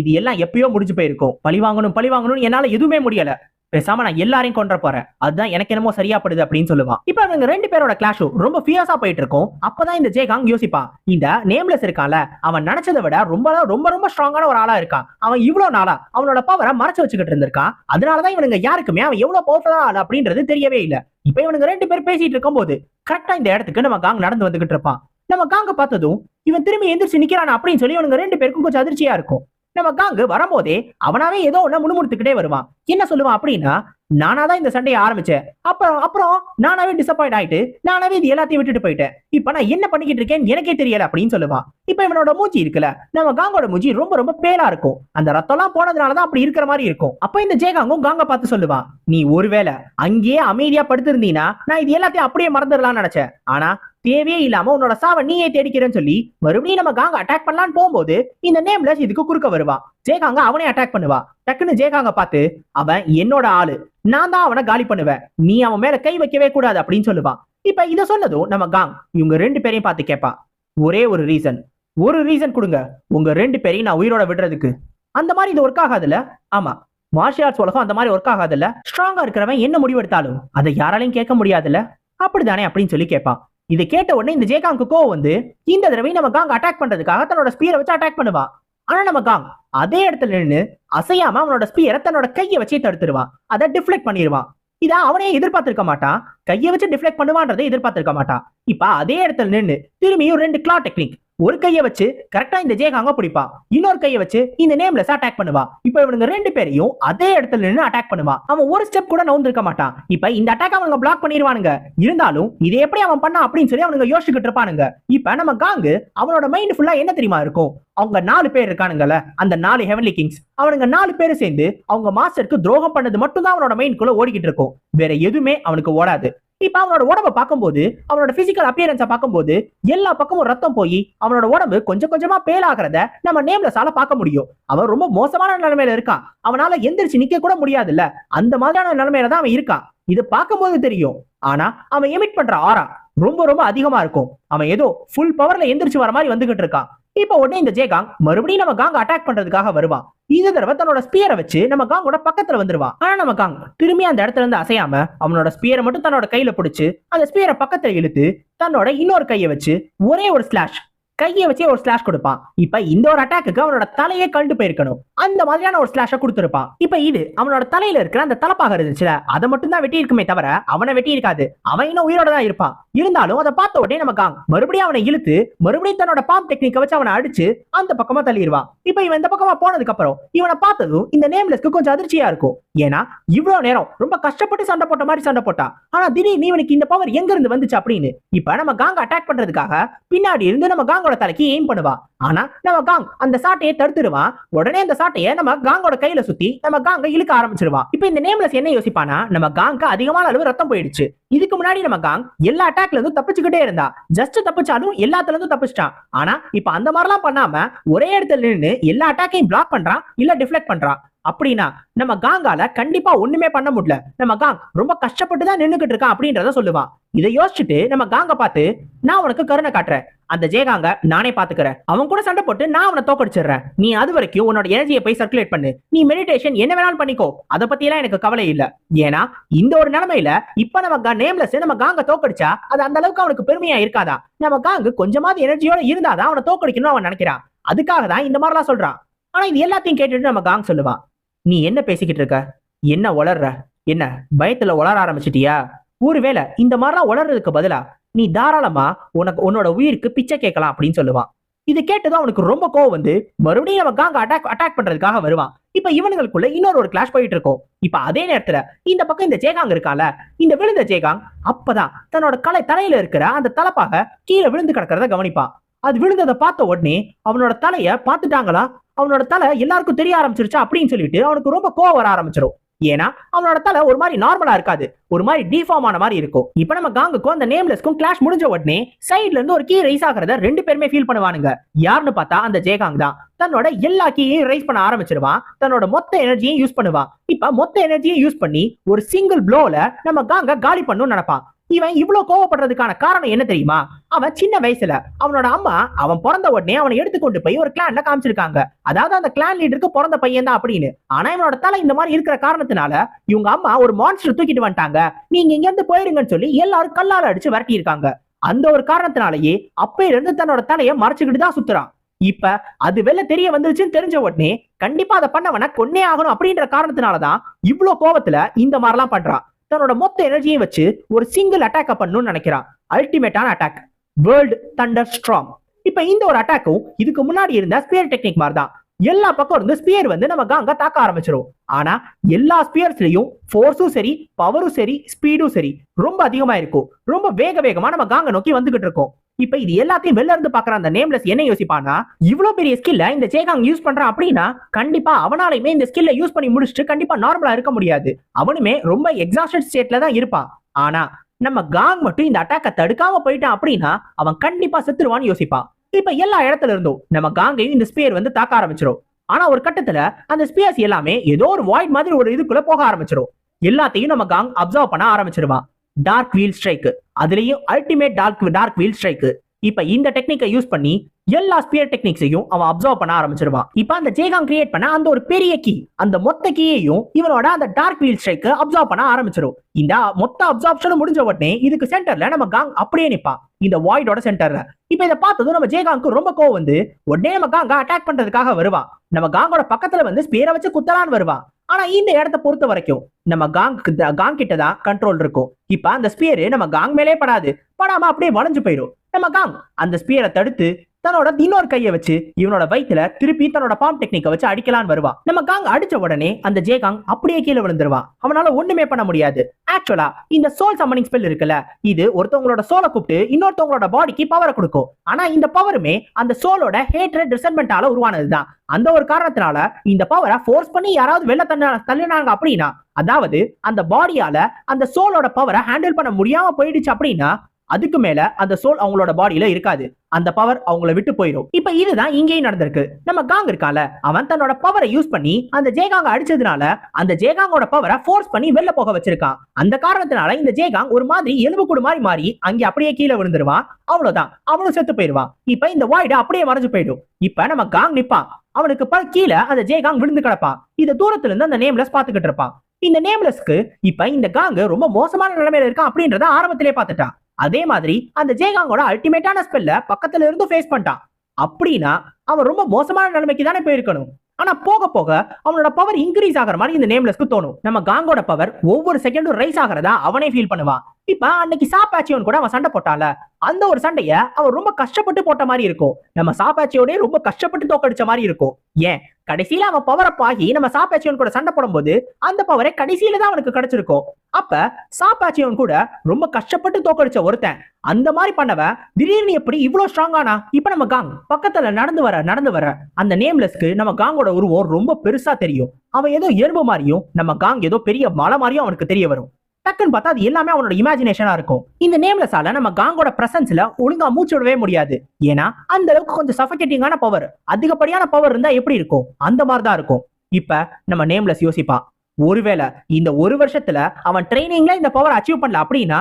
இது எல்லாம் எப்பயோ முடிஞ்சு போயிருக்கும். பழி வாங்கணும் பழி வாங்கணும்னு என்னால எதுவுமே முடியல. பேசாம நான் எல்லாரையும் கொண்டு போறேன். அதுதான் எனக்கு என்னமோ சரியா படுது அப்படின்னு சொல்லுவான். இப்ப இவங்க ரெண்டு பேரோட கிளாஷும் ரொம்ப ஃபியர்ஸா போயிட்டு இருக்கும். அப்பதான் இந்த ஜெயகாங் யோசிப்பா இந்த நேம்லெஸ் இருக்கான்ல அவன் நினைச்சதை விட ரொம்ப ரொம்ப ரொம்ப ஸ்ட்ராங்கான ஒரு ஆளா இருக்கான். அவன் இவ்வளவு நாளா அவனோட பவரை மறைச்சு வச்சுக்கிட்டு இருந்திருக்கான் அதனாலதான் இவனுங்க யாருக்குமே அவன் எவ்வளவு பவர்ஃபுல்லா ஆள் அப்படின்றது தெரியவே இல்ல. இப்ப இவனுங்க ரெண்டு பேர் பேசிட்டு இருக்கும்போது கரெக்டா இந்த இடத்துக்கு நம்ம காங் நடந்து வந்துகிட்டு இருப்பான். நம்ம காங்க பார்த்ததும் இவன் திரும்பி எந்திரிச்சு நிக்கிறான் அப்படின்னு சொல்லி இவனுங்க ரெண்டு பேருக்கும் கொஞ்சம் அதிர்ச்சியா இருக்கும். நம்ம காங்கு வரும்போதே அவனாவே ஏதோ ஒண்ணு முணுமுணுத்துக்கிட்டே வருவான். என்ன சொல்லுவான் அப்படின்னா நானா தான் இந்த சண்டையை ஆரம்பிச்சேன். அப்புறம் அப்புறம் நானாவே டிசப்பாயிண்ட் ஆயிட்டு நானாவே இது எல்லாத்தையும் விட்டுட்டு போயிட்டேன். இப்ப நான் என்ன பண்ணிக்கிட்டு இருக்கேன்னு எனக்கே தெரியல அப்படின்னு சொல்லுவான். இப்ப இவனோட மூச்சு இருக்குல்ல நம்ம காங்கோட மூச்சி ரொம்ப ரொம்ப பேலா இருக்கும். அந்த ரத்தம்லாம் போனதுனாலதான் அப்படி இருக்கிற மாதிரி இருக்கும். அப்ப இந்த ஜெயகாங்கும் காங்க பார்த்து சொல்லுவான் நீ ஒருவேளை அங்கேயே அமைதியா படுத்திருந்தீங்கன்னா நான் இது எல்லாத்தையும் அப்படியே மறந்துடலாம்னு நினைச்சேன். ஆனா தேவையே இல்லாம உன்னோட சாவை நீயே தேடிக்கிறேன்னு சொல்லி மறுபடியும் நம்ம காங்க அட்டாக் பண்ணலான்னு போகும்போது இந்த நேம்லெஸ் இதுக்கு குறுக்க வருவா. ஜெயகாங்க அவனே அட்டாக் பண்ணுவா. டக்குன்னு ஜெயகாங்க பார்த்து அவன் என்னோட ஆளு. நான் தான் அவனை காலி பண்ணுவேன். நீ அவன் மேல கை வைக்கவே கூடாது அப்படின்னு சொல்லுவான் இப்ப இத சொன்னதும் நம்ம காங் இவங்க ரெண்டு பேரையும் பார்த்து கேட்பான் ஒரே ஒரு ரீசன் ஒரு ரீசன் கொடுங்க. உங்க ரெண்டு பேரையும் நான் உயிரோட விடுறதுக்கு. அந்த மாதிரி இது ஒர்க் ஆகாதுல்ல? ஆமா. மார்ஷியல் ஆர்ட்ஸ் உலகம் அந்த மாதிரி ஒர்க் ஆகாதுல்ல? ஸ்ட்ராங்கா இருக்கிறவன் என்ன முடிவெடுத்தாலும் அதை யாராலையும் கேட்க முடியாதுல்ல? அப்படிதானே அப்படின்னு சொல்லி கேட்பான் இதை கேட்ட உடனே இந்த ஜெயகாங்க்கு கோவம் வந்து இந்த தடவை நம்ம காங் அட்டாக் பண்றதுக்காக தன்னோட ஸ்பீரை வச்சு அட்டாக் பண்ணுவா. ஆனா நம்ம காங் அதே இடத்துல நின்று அசையாம அவனோட ஸ்பீரை தன்னோட கையை வச்சே தடுத்துருவான் அதை டிஃப்ளெக்ட் பண்ணிடுவான் இதை அவனே எதிர்பார்த்திருக்க மாட்டான் கையை வச்சு டிஃப்ளெக்ட் பண்ணுவான்றதை எதிர்பார்த்திருக்க மாட்டான் இப்ப அதே இடத்துல நின்று திரும்பியும் ரெண்டு கிளா டெக்னிக் ஒரு கையை வச்சு கரெக்டா இந்த ஜெயகாங்க பிடிப்பான் இன்னொரு கையை வச்சு இந்த நேம்லெஸ் அட்டாக் பண்ணுவா. இப்ப இவனுங்க ரெண்டு பேரையும் அதே இடத்துல நின்னு அட்டாக் பண்ணுவா. அவன் ஒரு ஸ்டெப் கூட நவுந்திருக்க மாட்டான். இப்ப இந்த அட்டாக் அவனுங்க பிளாக் பண்ணிடுவானுங்க இருந்தாலும் இதை எப்படி அவன் பண்ணா அப்படின்னு சொல்லி அவனுங்க யோசிச்சுக்கிட்டு இருப்பானுங்க. இப்ப நம்ம காங்கு அவனோட மைண்ட் ஃபுல்லா என்ன தெரியுமா இருக்கும்? அவங்க நாலு பேர் இருக்கானுங்கல்ல அந்த நாலு ஹெவன்லி கிங்ஸ் அவனுங்க நாலு பேர் சேர்ந்து அவங்க மாஸ்டருக்கு துரோகம் பண்ணது மட்டும் தான் அவனோட மைண்ட்குள்ள ஓடிக்கிட்டு இருக்கும். வேற எதுவுமே அவனுக்கு ஓடாது. இப்ப அவனோட உடம்ப பார்க்கும்போது அவனோட பிசிக்கல் அப்பியரன்ஸை பார்க்கும்போது எல்லா பக்கமும் ரத்தம் போய் அவனோட உடம்பு கொஞ்சம் கொஞ்சமா பேலாகிறத நம்ம நேம்லெஸ்ஸால பார்க்க முடியும். அவன் ரொம்ப மோசமான நிலைமையில இருக்கான் அவனால எந்திரிச்சு நிக்க கூட முடியாதுல்ல? அந்த மாதிரியான நிலைமையில தான் அவன் இருக்கான் இது பார்க்கும்போது தெரியும். ஆனா அவன் எமிட் பண்ற ஆரா ரொம்ப ரொம்ப அதிகமா இருக்கும். அவன் ஏதோ ஃபுல் பவர்ல எந்திரிச்சு வர மாதிரி வந்துகிட்டு இருக்கான். இப்ப உடனே இந்த ஜெயகாங் மறுபடியும் நம்ம காங்க அட்டாக் பண்றதுக்காக வருவான். இந்த தடவை தன்னோட ஸ்பியரை வச்சு நம்ம காங்கோட பக்கத்துல வந்துருவான் ஆனா நம்ம காங் திரும்பி அந்த இடத்துல இருந்து அசையாம அவனோட ஸ்பியரை மட்டும் தன்னோட கையில பிடிச்சு அந்த ஸ்பியரை பக்கத்துல இழுத்து தன்னோட இன்னொரு கையை வச்சு ஒரே ஒரு ஸ்லாஷ் கையை வச்சே ஒரு ஸ்லாஷ் கொடுப்பான் இப்ப இந்த ஒரு அட்டாக்கு அவனோட தலையே கண்டு போயிருக்கணும். அந்த மாதிரியான ஒரு ஸ்லாஷ கொடுத்திருப்பான் இப்ப இது அவனோட தலையில இருக்கிற அந்த தலப்பாக இருந்துச்சுல அதை மட்டும் தான் வெட்டி இருக்குமே தவிர அவனை வெட்டி இருக்காது அவன் இன்னும் உயிரோட தான் இருப்பான். இருந்தாலும் அதை பார்த்த உடனே நம்ம காங் மறுபடியும் அவனை இழுத்து மறுபடியும் தன்னோட பாம் டெக்னிக்கை வச்சு அவனை அடிச்சு அந்த பக்கமா தள்ளிடுவான் இப்ப இவன் இந்த பக்கமா போனதுக்கு அப்புறம் இவனை பார்த்ததும் இந்த நேம்லெஸ்க்கு கொஞ்சம் அதிர்ச்சியா இருக்கும். ஏன்னா இவ்வளவு நேரம் ரொம்ப கஷ்டப்பட்டு சண்டை போட்ட மாதிரி சண்டை போட்டான் ஆனா திடீர்னு இவனுக்கு இந்த பவர் எங்க இருந்து வந்துச்சு அப்படின்னு இப்ப நம்ம காங்க அட்டாக் பண்றதுக்காக பின்னாடி இருந்து நம்ம காங்கோட தலைக்கு எய்ம் பண்ணுவா. ஆனா நம்ம காங் அந்த சாட்டையை தடுத்துருவான் உடனே அந்த சாட்டையை நம்ம காங்கோட கையில சுத்தி நம்ம காங்க இழுக்க ஆரம்பிச்சிருவான் இப்ப இந்த நேம்லஸ் என்ன யோசிப்பானா நம்ம காங்க அதிகமான அளவு ரத்தம் போயிடுச்சு. இதுக்கு முன்னாடி நம்ம காங் எல்லா அட்டாக்ல இருந்தும் தப்பிச்சுக்கிட்டே இருந்தா. ஜஸ்ட் தப்பிச்சாலும் எல்லாத்துல இருந்தும் தப்பிச்சிட்டான் ஆனா இப்ப அந்த மாதிரிலாம் பண்ணாம ஒரே இடத்துல நின்னு எல்லா அட்டாக்கையும் பிளாக் பண்றான் இல்ல டிஃப்ளெக்ட் பண்றான் அப்படின்னா நம்ம காங்கால கண்டிப்பா ஒண்ணுமே பண்ண முடியல. நம்ம காங் ரொம்ப கஷ்டப்பட்டு தான் நின்னுகிட்டு இருக்கான் அப்படின்றத சொல்லுவான் இதை யோசிச்சுட்டு நம்ம காங்க பார்த்து நான் உனக்கு கருணை காட்டுறேன். அந்த ஜெயகாங்க நானே பாத்துக்கிறேன். அவன் கூட சண்டை போட்டு நான் அவனை தோக்கடிச்சிடுறேன். நீ அது வரைக்கும் உன்னோட எனர்ஜியை போய் சர்க்குலேட் பண்ணு. நீ மெடிடேஷன் என்ன வேணாலும் பண்ணிக்கோ. அதை பத்தி எல்லாம் எனக்கு கவலை இல்ல. ஏன்னா இந்த ஒரு நிலைமையில இப்ப நம்ம நேம்லெஸ் நம்ம காங்க தோக்கடிச்சா அது அந்த அளவுக்கு அவனுக்கு பெருமையா இருக்காதா? நம்ம காங்கு கொஞ்சமாவது எனர்ஜியோட இருந்தாதான் அவனை தோக்கடிக்கணும்னு அவன் நினைக்கிறான். அதுக்காக தான் இந்த மாதிரிலாம் சொல்றான். ஆனா இது எல்லாத்தையும் கேட்டுட்டு நம்ம காங் சொல்லுவான் நீ என்ன பேசிக்கிட்டு இருக்க? என்ன வளர்ற என்ன பயத்துல வளர ஆரம்பிச்சிட்டியா? ஒருவேளை இந்த மாதிரிலாம் வளர்றதுக்கு பதிலா நீ தாராளமா உனக்கு உன்னோட உயிருக்கு பிச்சை கேட்கலாம் அப்படின்னு சொல்லுவான். இது கேட்டதும் அவனுக்கு ரொம்ப கோவம் வந்து மறுபடியும் நம்ம காங்க அட்டாக் அட்டாக் பண்றதுக்காக வருவான். இப்ப இவனுங்களுக்குள்ள இன்னொரு ஒரு கிளாஷ் போயிட்டு இருக்கும். இப்ப அதே நேரத்துல இந்த பக்கம் இந்த ஜெயகாங் இருக்கால இந்த விழுந்த ஜெயகாங் அப்பதான் தன்னோட கலை தலையில இருக்கிற அந்த தலப்பாக கீழே விழுந்து கிடக்கிறத கவனிப்பான். அது விழுந்ததை பார்த்த உடனே அவனோட தலைய பார்த்துட்டாங்களா? அவனோட தலை எல்லாருக்கும் தெரிய ஆரம்பிச்சிருச்சா அப்படின்னு சொல்லிட்டு அவனுக்கு ரொம்ப கோவம் வர ஆரம்பிச்சிடும் ஏன்னா அவனோட தலை ஒரு மாதிரி நார்மலா இருக்காது. ஒரு மாதிரி டிஃபார்ம் ஆன மாதிரி இருக்கும். இப்ப நம்ம காங்குக்கும் அந்த நேம்லெஸ்க்கும் கிளாஷ் முடிஞ்ச உடனே சைட்ல இருந்து ஒரு கீ ரைஸ் ஆகிறத ரெண்டு பேருமே ஃபீல் பண்ணுவானுங்க. யாருன்னு பார்த்தா அந்த ஜெயகாங் தான். தன்னோட எல்லா கீயையும் ரைஸ் பண்ண ஆரம்பிச்சிருவான். தன்னோட மொத்த எனர்ஜியும் யூஸ் பண்ணுவான். இப்ப மொத்த எனர்ஜியும் யூஸ் பண்ணி ஒரு சிங்கிள் ப்ளோல நம்ம காங்க காலி பண்ணணும்னு நினைப்பான். இவன் இவ்வளவு கோவப்படுறதுக்கான காரணம் என்ன தெரியுமா? அவன் சின்ன வயசுல அவனோட அம்மா அவன் பிறந்த உடனே அவனை எடுத்து கொண்டு போய் ஒரு கிளான்ல காமிச்சிருக்காங்க. அதாவது அந்த கிளான் லீடருக்கு பிறந்த பையன் தான் அப்படின்னு. ஆனா இவனோட தலை இந்த மாதிரி இருக்கிற காரணத்தினால இவங்க அம்மா ஒரு மான்ஸ்டர் தூக்கிட்டு வந்துட்டாங்க. நீங்க இங்க இருந்து போயிருங்கன்னு சொல்லி எல்லாரும் கல்லால அடிச்சு விரட்டி இருக்காங்க அந்த ஒரு காரணத்தினாலேயே அப்பையில இருந்து தன்னோட தலையை மறைச்சுக்கிட்டு தான் சுத்துறான். இப்ப அது வெளில தெரிய வந்துருச்சுன்னு தெரிஞ்ச உடனே கண்டிப்பா அதை பண்ணவன கொன்னே ஆகணும் அப்படின்ற காரணத்தினாலதான் இவ்ளோ கோவத்துல இந்த மாதிரிலாம் பண்றான். தன்னோட மொத்த எனர்ஜியை வச்சு ஒரு சிங்கிள் அட்டாக்க பண்ணணும்னு நினைக்கிறான். அல்டிமேட்டான அட்டாக் வேர்ல்டு தண்டர் ஸ்ட்ராங் இப்ப இந்த ஒரு அட்டாக்கும் இதுக்கு முன்னாடி இருந்த ஸ்பியர் டெக்னிக் மாதிரி தான் எல்லா பக்கம் இருந்து ஸ்பியர் வந்து நம்ம காங்க தாக்க ஆரம்பிச்சிடும் ஆனா எல்லா ஸ்பியர்ஸ்லயும் ஃபோர்ஸும் சரி பவரும் சரி ஸ்பீடும் சரி ரொம்ப அதிகமா இருக்கும் ரொம்ப வேக வேகமா நம்ம காங்க நோக்கி வந்துகிட்டு இருக்கோம். இப்ப இது எல்லாத்தையும் வெளில இருந்து பாக்குற அந்த நேம்லெஸ் என்ன யோசிப்பானா இவ்வளவு பெரிய ஸ்கில்ல இந்த சேகாங் யூஸ் பண்றான் அப்படின்னா கண்டிப்பா அவனாலையுமே இந்த ஸ்கில்ல யூஸ் பண்ணி முடிச்சுட்டு கண்டிப்பா நார்மலா இருக்க முடியாது. அவனுமே ரொம்ப எக்ஸாஸ்டட் ஸ்டேட்ல தான் இருப்பான் ஆனா நம்ம காங் மட்டும் இந்த அட்டாக்க தடுக்காம போயிட்டான் அப்படின்னா அவன் கண்டிப்பா செத்துருவான்னு யோசிப்பான் இப்ப எல்லா இடத்துல இருந்தும் நம்ம காங்கையும் இந்த ஸ்பியர் வந்து தாக்க ஆரம்பிச்சிடும் ஆனா ஒரு கட்டத்துல அந்த ஸ்பியர்ஸ் எல்லாமே ஏதோ ஒரு வாய்ட் மாதிரி ஒரு இதுக்குள்ள போக ஆரம்பிச்சிடும் எல்லாத்தையும் நம்ம காங் அப்சர்வ் பண்ண ஆரம்பிச்சிருவான் டார்க் வீல் ஸ்ட்ரைக்கு அதுலயும் ultimate dark dark wheel strike இப்போ இந்த டெக்னிக்கை யூஸ் பண்ணி எல்லா ஸ்பியர் டெக்னிக்ஸையும் அவன் அப்சர்வ் பண்ண ஆரம்பிச்சிருவான். இப்போ அந்த ஜேகாங் கிரியேட் பண்ண அந்த ஒரு பெரிய கீ அந்த மொத்த கீயையும் இவனோட அந்த டார்க் வீல் ஸ்ட்ரைக்கு அப்சர்வ் பண்ண ஆரம்பிச்சிடும் இந்த மொத்த அப்சார்ப்ஷனும் முடிஞ்ச உடனே இதுக்கு சென்டர்ல நம்ம காங் அப்படியே நிற்பான் இந்த வாய்டோட சென்டர்ல இப்போ இதை பார்த்ததும் நம்ம ஜேகாங்க்கு ரொம்ப கோவம் வந்து உடனே நம்ம காங்க அட்டாக் பண்றதுக்காக வருவான். நம்ம காங்கோட பக்கத்துல வந்து ஸ்பியரை வச்சு குத்தலான்னு வருவான். ஆனா இந்த இடத்த பொறுத்த வரைக்கும் நம்ம காங் காங் கிட்ட தான் கண்ட்ரோல் இருக்கும். இப்ப அந்த ஸ்பியர் நம்ம காங் மேலே படாது. படாம அப்படியே வளைஞ்சு போயிடும் நம்ம காங் அந்த ஸ்பியரை தடுத்து தன்னோட இன்னொரு கையை வச்சு இவனோட வயித்துல திருப்பி தன்னோட பாம் டெக்னிக்கை வச்சு அடிக்கலான்னு வருவான் நம்ம காங் அடிச்ச உடனே அந்த ஜேகாங் அப்படியே கீழே விழுந்துருவான் அவனால ஒண்ணுமே பண்ண முடியாது. ஆக்சுவலா இந்த சோல் சம்மனிங் ஸ்பெல் இருக்குல்ல இது ஒருத்தவங்களோட சோலை கூப்பிட்டு இன்னொருத்தவங்களோட பாடிக்கு பவரை கொடுக்கும். ஆனா இந்த பவருமே அந்த சோலோட ஹேட்ரட் ரிசன்மெண்டால உருவானதுதான். அந்த ஒரு காரணத்தினால இந்த பவரை ஃபோர்ஸ் பண்ணி யாராவது வெளில தள்ளினாங்க அப்படின்னா அதாவது அந்த பாடியால அந்த சோலோட பவரை ஹேண்டில் பண்ண முடியாம போயிடுச்சு அப்படின்னா அதுக்கு மேல அந்த சோல் அவங்களோட பாடியில இருக்காது. அந்த பவர் அவங்கள விட்டு போயிடும் இப்ப இதுதான் இங்கேயும் நடந்திருக்கு. நம்ம காங் இருக்கால அவன் தன்னோட பவரை யூஸ் பண்ணி அந்த ஜேகாங்க அடிச்சதுனால அந்த ஜேகாங்கோட பவரை ஃபோர்ஸ் பண்ணி வெளில போக வச்சிருக்கான். அந்த காரணத்தினால இந்த ஜேகாங் ஒரு மாதிரி எலும்புக்கூடு மாதிரி மாறி அங்கே அப்படியே கீழே விழுந்துருவான். அவ்வளவுதான். அவனும் செத்து போயிடுவான். இப்ப இந்த வாய்டு அப்படியே மறைஞ்சு போயிடும். இப்ப நம்ம காங் நிப்பான். அவனுக்கு ப கீழே அந்த ஜேகாங் விழுந்து கிடப்பான். இந்த தூரத்துல இருந்து அந்த நேம்லெஸ் பாத்துக்கிட்டு இருப்பான். இந்த நேம்லெஸ்க்கு இப்ப இந்த காங்கு ரொம்ப மோசமான நிலைமையில இருக்கான் அப்படின்றத ஆரம்பத்திலே பார்த்துட்டான். அதே மாதிரி அந்த ஜெயகாங்கோட அல்டிமேட்டான ஸ்பெல்ல பக்கத்துல இருந்து ஃபேஸ் பண்ணிட்டான். அப்படின்னா அவன் ரொம்ப மோசமான நிலைமைக்கு தானே போயிருக்கணும். ஆனா போக போக அவனோட பவர் இன்க்ரீஸ் ஆகிற மாதிரி இந்த நேம்லெஸ்க்கு தோணும். நம்ம காங்கோட பவர் ஒவ்வொரு செகண்டும் ரைஸ் ஆகிறதா அவனே ஃபீல் பண்ணுவான். இப்ப அன்னைக்கு சாப்பாச்சியோன் கூட அவன் சண்டை போட்டான்ல அந்த ஒரு சண்டைய அவன் ரொம்ப கஷ்டப்பட்டு போட்ட மாதிரி இருக்கும். நம்ம சாப்பாச்சியோடய ரொம்ப கஷ்டப்பட்டு தோக்கடிச்ச மாதிரி இருக்கும். ஏன்? கடைசியில அவன் பவரை பாகி நம்ம சாப்பாச்சியோன் கூட சண்டை போடும்போது அந்த பவரை கடைசியில தான் அவனுக்கு கிடைச்சிருக்கும். அப்ப சாப்பாச்சியோன் கூட ரொம்ப கஷ்டப்பட்டு தோக்கடிச்ச ஒருத்தன் அந்த மாதிரி பண்ணவன் திடீர்னு எப்படி இவ்வளவு ஸ்ட்ராங்கானா இப்ப நம்ம காங் பக்கத்துல நடந்து வர நடந்து வர அந்த நேம்லெஸ்க்கு நம்ம காங்கோட உருவம் ரொம்ப பெருசா தெரியும். அவன் ஏதோ எறும்பு மாதிரியும் நம்ம காங் ஏதோ பெரிய மலை மாதிரியும் அவனுக்கு தெரிய வரும். டக்குன்னு பார்த்தா அது எல்லாமே அவனோட இமேஜினேஷனா இருக்கும். இந்த நேம்லெஸ்ஸால நம்ம காங்கோட பிரசன்ஸ்ல ஒழுங்கா மூச்சு விடவே முடியாது. ஏன்னா அந்த அளவுக்கு கொஞ்சம் சஃபகேட்டிங்கான பவர் அதிகப்படியான பவர் இருந்தா எப்படி இருக்கும்? அந்த மாதிரி தான் இருக்கும். இப்ப நம்ம நேம்லெஸ் யோசிப்பான். ஒருவேளை இந்த ஒரு வருஷத்துல அவன் ட்ரைனிங்ல இந்த பவர் அச்சீவ் பண்ணல அப்படின்னா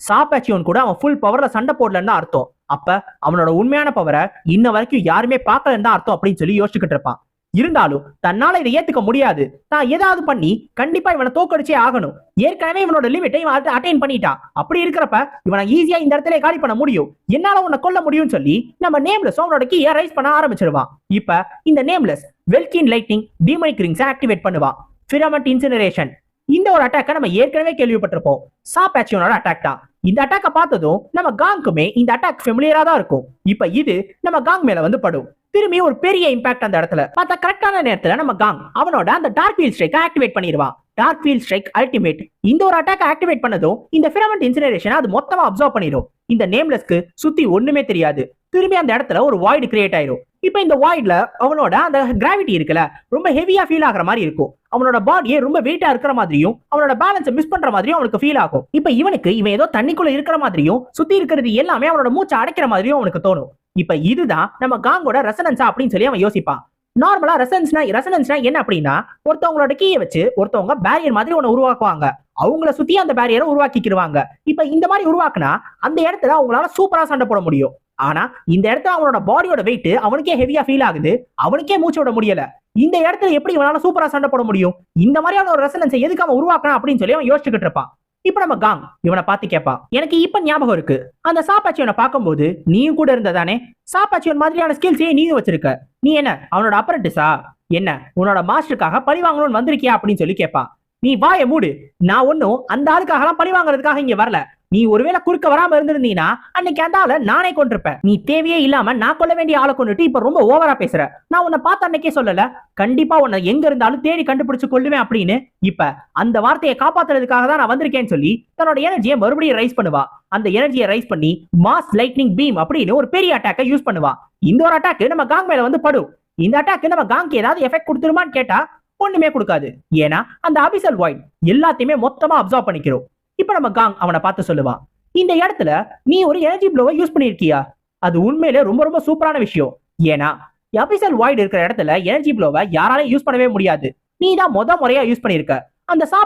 சாப்பாச்சியோன் கூட அவன் ஃபுல் பவர்ல சண்டை போடலன்னு தான் அர்த்தம். அப்ப அவனோட உண்மையான பவரை இன்ன வரைக்கும் யாருமே பார்க்கலன்னு தான் அர்த்தம் அப்படின்னு சொல்லி யோசிச்சுக்கிட்டு இருப்பான். இருந்தாலும் தன்னால இதை ஏத்துக்க முடியாது. தான் ஏதாவது பண்ணி கண்டிப்பா இவனை தோக்கடிச்சே ஆகணும். ஏற்கனவே இவனோட லிமிட்டை இவன் அட்டைன் பண்ணிட்டான் அப்படி இருக்கிறப்ப இவனை ஈஸியா இந்த இடத்துல காலி பண்ண முடியும். என்னால உன்னை கொல்ல முடியும்னு சொல்லி நம்ம நேம்லெஸ் அவனோட கீயை ரைஸ் பண்ண ஆரம்பிச்சிருவான். இப்ப இந்த நேம்லெஸ் வெல்கின் லைட்டிங் டிமைக் ரிங்ஸ் ஆக்டிவேட் பண்ணுவான். ஃபிரமெண்ட் இன்சினரேஷன் இந்த ஒரு அட்டாக்கை நம்ம ஏற்கனவே கேள்விப்பட்டிருப்போம். சாபாச்சியோனோட அட்டாக் தான். இந்த அட்டாக்கை பார்த்ததும் நம்ம காங்குமே இந்த அட்டாக் ஃபெமிலியரா தான் இருக்கும். இப்ப இது நம்ம காங் மேல வந்து படும். திரும்பி ஒரு பெரிய இம்பாக்ட் அந்த இடத்துல. பார்த்தா கரெக்டான நேரத்துல நம்ம காங் அவனோட அந்த டார்க் ஃபீல் ஸ்ட்ரைக்கை ஆக்டிவேட் பண்ணிடுவான். டார்க் ஃபீல்ட் ஸ்ட்ரைக் அல்டிமேட் இந்த ஒரு அட்டாக் ஆக்டிவேட் பண்ணதும் இந்த ஃபிரமெண்ட் இன்சினரேஷன் அது மொத்தமா அப்சர்வ் பண்ணிடும் இந்த நேம்லெஸ்க்கு சுத்தி ஒண்ணுமே தெரியாது. திரும்பி அந்த இடத்துல ஒரு வாய்டு கிரியேட் ஆயிரும். இப்போ இந்த வாய்டில் அவனோட அந்த கிராவிட்டி இருக்குல்ல ரொம்ப ஹெவியா ஃபீல் ஆகுற மாதிரி இருக்கும். அவனோட பாடியை ரொம்ப வெயிட்டா இருக்கிற மாதிரியும் அவனோட பேலன்ஸை மிஸ் பண்ற மாதிரியும் அவனுக்கு ஃபீல் ஆகும். இப்போ இவனுக்கு இவன் ஏதோ தண்ணிக்குள்ள இருக்கிற மாதிரியும் சுத்தி இருக்கிறது எல்லாமே அவனோட மூச்சை அடைக்கிற மாதிரியும் அவனுக்கு தோணும். இப்ப இதுதான் நம்ம காங்கோட ரெசனன்ஸா அப்படின்னு சொல்லி அவன் யோசிப்பான். நார்மலா ரெசனன்ஸ்னா ரெசனன்ஸ்னா என்ன அப்படின்னா ஒருத்தவங்களோட கீயை வச்சு ஒருத்தவங்க பேரியர் மாதிரி ஒன்று உருவாக்குவாங்க. அவங்கள சுத்தி அந்த பேரியரை உருவாக்கிக்கிடுவாங்க இப்ப இந்த மாதிரி உருவாக்குனா அந்த இடத்துல அவங்களால சூப்பரா சண்டை போட முடியும். ஆனா இந்த இடத்துல அவனோட பாடியோட வெயிட் அவனுக்கே ஹெவியா ஃபீல் ஆகுது. அவனுக்கே மூச்சு விட முடியல. இந்த இடத்துல எப்படி இவனால சூப்பரா சண்டை போட முடியும்? இந்த மாதிரியான ஒரு ரெசலன்ஸை எதுக்கு அவன் உருவாக்கணும் அப்படின்னு சொல்லி அவன் யோசிச்சுக்கிட்டு இருப்பான். இப்ப நம்ம காங் இவனை பார்த்து கேட்பான். எனக்கு இப்ப ஞாபகம் இருக்கு. அந்த சாப்பாச்சியனை பார்க்கும்போது நீயும் கூட இருந்ததானே? சாப்பாச்சியன் மாதிரியான ஸ்கில்ஸே நீயும் வச்சிருக்க? நீ என்ன அவனோட அப்ரண்டிஸா என்ன உன்னோட மாஸ்டருக்காக பழி வாங்கணும்னு வந்திருக்கியா அப்படின்னு சொல்லி கேட்பான். நீ வாய மூடு. நான் ஒன்னும் அந்த ஆளுக்காகலாம் பழி வாங்குறதுக்காக இங்க வரல. நீ ஒருவேளை குறுக்க வராம இருந்திருந்தீங்கன்னா அன்னைக்கு அந்த ஆளை நானே கொண்டிருப்பேன் நீ தேவையே இல்லாம நான் கொல்ல வேண்டிய ஆளை கொண்டுட்டு இப்ப ரொம்ப ஓவரா பேசுற. நான் உன்னை பார்த்த அன்னைக்கே சொல்லல. கண்டிப்பா உன்னை எங்க இருந்தாலும் தேடி கண்டுபிடிச்சு கொள்ளுவேன் அப்படின்னு இப்ப அந்த வார்த்தையை காப்பாத்துறதுக்காக தான் நான் வந்திருக்கேன்னு சொல்லி தன்னோட எனர்ஜியை மறுபடியும் ரைஸ் பண்ணுவா. அந்த எனர்ஜியை ரைஸ் பண்ணி மாஸ் லைட்னிங் பீம் அப்படின்னு ஒரு பெரிய அட்டாக்கை யூஸ் பண்ணுவா. இந்த ஒரு அட்டாக் நம்ம காங் மேல வந்து படும். இந்த அட்டாக் நம்ம காங்க்கு ஏதாவது எஃபெக்ட் கொடுத்துருமான்னு கேட்டா ஒண்ணுமே கொடுக்காது. ஏன்னா அந்த அபிசல் வாய்ட் எல்லாத்தையுமே மொத்தமா அப்சர்வ் பண்ணிக்கிறோம். இப்ப நம்ம காங் அவனை பார்த்து சொல்லுவான் இந்த இடத்துல நீ ஒரு எனர்ஜி ப்ளோவை யூஸ் பண்ணிருக்கியா அது உண்மையிலே ரொம்ப ரொம்ப சூப்பரான விஷயம். ஏன்னா எபிசல் வாய்டு இருக்கிற இடத்துல எனர்ஜி ப்ளோவை யாராலையும் யூஸ் பண்ணவே முடியாது. நீ தான் மொத முறையா யூஸ் பண்ணிருக்க அந்த சா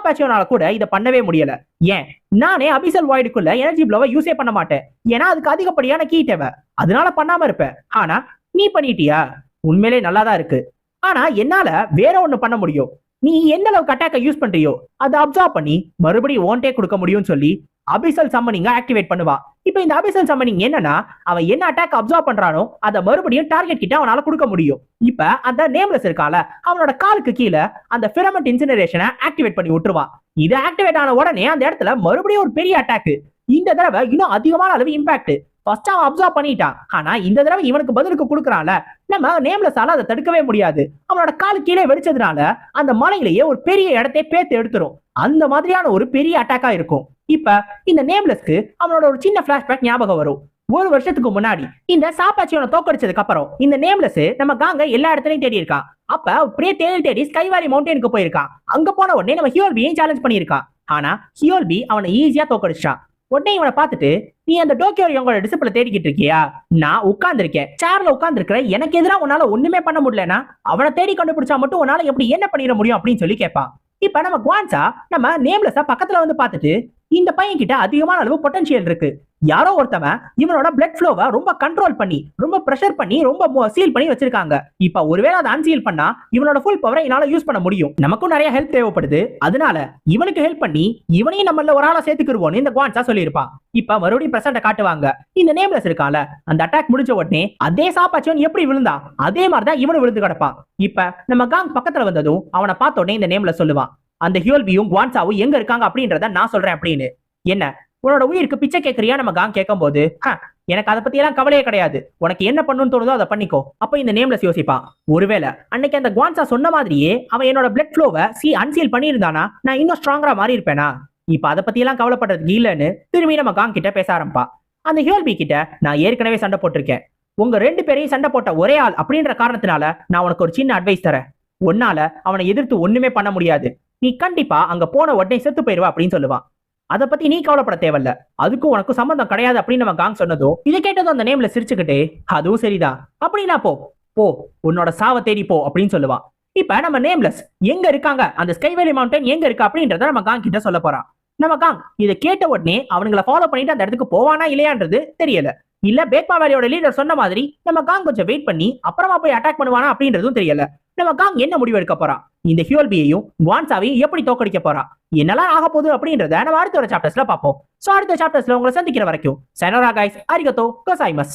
கூட இதை பண்ணவே முடியல. ஏன்? நானே அபிசல் வாய்டுக்குள்ள எனர்ஜி ப்ளோவை யூஸே பண்ண மாட்டேன். ஏன்னா அதுக்கு அதிகப்படியான கீ தேவை. அதனால பண்ணாம இருப்பேன். ஆனா நீ பண்ணிட்டியா? உண்மையிலே நல்லா தான் இருக்கு. ஆனா என்னால வேற ஒண்ணு பண்ண முடியும். நீ எந்த அளவுக்கு அட்டாக்கை யூஸ் பண்றியோ அதை அப்சர்வ் பண்ணி மறுபடியும் ஓன்டே கொடுக்க முடியும்னு சொல்லி அபிசல் சம்மனிங்க ஆக்டிவேட் பண்ணுவா. இப்போ இந்த அபிசல் சம்மனிங் என்னன்னா அவன் என்ன அட்டாக் அப்சர்வ் பண்றானோ அதை மறுபடியும் டார்கெட் கிட்ட அவனால கொடுக்க முடியும். இப்ப அந்த நேம்லெஸ் இருக்கால அவனோட காலுக்கு கீழே அந்த பிரமெண்ட் இன்சினரேஷனை ஆக்டிவேட் பண்ணி விட்டுருவான் இது ஆக்டிவேட் ஆன உடனே அந்த இடத்துல மறுபடியும் ஒரு பெரிய அட்டாக் இந்த தடவை இன்னும் அதிகமான அளவு இம்பாக்ட் ஃபர்ஸ்ட் அவன் அப்சர்வ் பண்ணிட்டான். ஆனா இந்த தடவை இவனுக்கு பதிலுக்கு கொடுக்குறான்ல நம்ம நேம்லெஸ்ஸால அதை தடுக்கவே முடியாது. அவனோட கால் கீழே வெடிச்சதுனால அந்த மலையிலேயே ஒரு பெரிய இடத்தை பேத்து எடுத்துரும். அந்த மாதிரியான ஒரு பெரிய அட்டாக்கா இருக்கும். இப்ப இந்த நேம்லெஸ்க்கு அவனோட ஒரு சின்ன பிளாஷ்பேக் ஞாபகம் வரும். ஒரு வருஷத்துக்கு முன்னாடி இந்த சாப்பாச்சியோட தோக்கடிச்சதுக்கு அப்புறம் இந்த நேம்லெஸ் நம்ம காங்க எல்லா இடத்துலயும் தேடி இருக்கான் அப்ப அப்படியே தேடி தேடி ஸ்கைவாரி மவுண்டனுக்கு போயிருக்கான் அங்க போன உடனே நம்ம ஹியோல்பியையும் சேலஞ்ச் பண்ணியிருக்கான் ஆனா ஹியோல்பி அவனை ஈஸியா தோக்கடிச்சான் உடனே இவனை பார்த்துட்டு நீ அந்த டோக்கியோ இவங்களோட டிசிப்ளை தேடிக்கிட்டு இருக்கியா? நான் உட்கார்ந்துருக்கேன். சேர்ல உட்கார்ந்துருக்கிறேன் எனக்கு எதிராக உன்னால ஒண்ணுமே பண்ண முடியலனா அவனை தேடி கண்டுபிடிச்சா மட்டும் உன்னால எப்படி என்ன பண்ணிட முடியும்? அப்படின்னு சொல்லி கேட்பான். இப்ப நம்ம குவான்சா நம்ம நேம்லெஸ்ஸா பக்கத்துல வந்து பார்த்துட்டு இந்த பையன் கிட்ட அதிகமான அளவு பொட்டன்ஷியல் இருக்கு. யாரோ ஒருத்தவன் இவனோட பிளட் ஃப்ளோவை ரொம்ப கண்ட்ரோல் பண்ணி ரொம்ப ப்ரெஷர் பண்ணி ரொம்ப சீல் பண்ணி வச்சிருக்காங்க. இப்ப ஒருவேளை அதை அன்சீல் பண்ணா இவனோட ஃபுல் பவரை என்னால யூஸ் பண்ண முடியும். நமக்கும் நிறைய ஹெல்ப் தேவைப்படுது. அதனால இவனுக்கு ஹெல்ப் பண்ணி இவனையும் நம்மள ஒரு ஆளா சேர்த்துக்கிருவோம்னு இந்த குவான்ஸா சொல்லியிருப்பான் இப்ப மறுபடியும் பிரசண்ட காட்டுவாங்க. இந்த நேம்லெஸ் இருக்கான்ல அந்த அட்டாக் முடிஞ்ச உடனே அதே சாப்பாச்சவன் எப்படி விழுந்தா? அதே மாதிரிதான் இவனு விழுந்து கிடப்பான். இப்ப நம்ம காங் பக்கத்துல வந்ததும் அவனை பார்த்த உடனே இந்த நேம்ல சொல்லுவான். அந்த ஹியோல்பியும் குவான்சாவும் எங்க இருக்காங்க அப்படின்றத நான் சொல்றேன் அப்படின்னு. என்ன? உன்னோட உயிருக்கு பிச்சை கேட்கறியா நம்ம காங் கேட்கும்போது போது எனக்கு அதை பத்தி எல்லாம் கவலையே கிடையாது. உனக்கு என்ன பண்ணணும்னு தோணுதோ அதை பண்ணிக்கோ. அப்ப இந்த நேம்லெஸ் யோசிப்பான். ஒருவேளை அன்னைக்கு அந்த குவான்சா சொன்ன மாதிரியே அவன் என்னோட பிளட் ஃப்ளோவை சி அன்சீல் பண்ணியிருந்தானா? நான் இன்னும் ஸ்ட்ராங்கரா மாறி இருப்பேனா? இப்ப அதை பத்தி எல்லாம் கவலைப்படுறதுக்கு இல்லைன்னு திரும்பி நம்ம காங் கிட்ட பேச ஆரம்பா அந்த ஹியோல்பி கிட்ட நான் ஏற்கனவே சண்டை போட்டிருக்கேன். உங்க ரெண்டு பேரையும் சண்டை போட்ட ஒரே ஆள் அப்படின்ற காரணத்தினால நான் உனக்கு ஒரு சின்ன அட்வைஸ் தரேன். உன்னால அவனை எதிர்த்து ஒண்ணுமே பண்ண முடியாது. நீ கண்டிப்பா அங்க போன உடனே செத்து போயிருவா அப்படின்னு சொல்லுவான் அதை பத்தி நீ கவலைப்பட தேவையில்ல. அதுக்கும் உனக்கு சம்பந்தம் கிடையாது அப்படின்னு நம்ம காங் சொன்னதும் இதை கேட்டதும் அந்த நேம்ல சிரிச்சுக்கிட்டே அதுவும் சரிதான் அப்படின்னா போ. போ. உன்னோட சாவை தேடி போ. அப்படின்னு சொல்லுவான் இப்ப நம்ம நேம்லெஸ் எங்க இருக்காங்க? அந்த ஸ்கைவேலி மவுண்டன் எங்க இருக்கு? அப்படின்றத நம்ம காங் கிட்ட சொல்ல போறான் நம்ம காங் இதை கேட்ட உடனே அவனுங்களை ஃபாலோ பண்ணிட்டு அந்த இடத்துக்கு போவானா இல்லையான்றது தெரியல. இல்ல பேக்மா வேலையோட லீடர் சொன்ன மாதிரி நம்ம காங் கொஞ்சம் வெயிட் பண்ணி அப்புறமா போய் அட்டாக் பண்ணுவானா அப்படின்றதும் தெரியல. நம்ம காங் என்ன முடிவு எடுக்க போறான் இந்த ஹியோல்பியையும் குவான்சாவையும் எப்படி தோக்கடிக்க போறா? என்னெல்லாம் ஆக போகுது அப்படின்றத நம்ம அடுத்த ஒரு சாப்டர்ஸ்ல பார்ப்போம். சோ அடுத்த சாப்டர்ஸ்ல உங்களை சந்திக்கிற வரைக்கும் சனோரா கைஸ் அரிகத்தோ கோசாய்மஸ்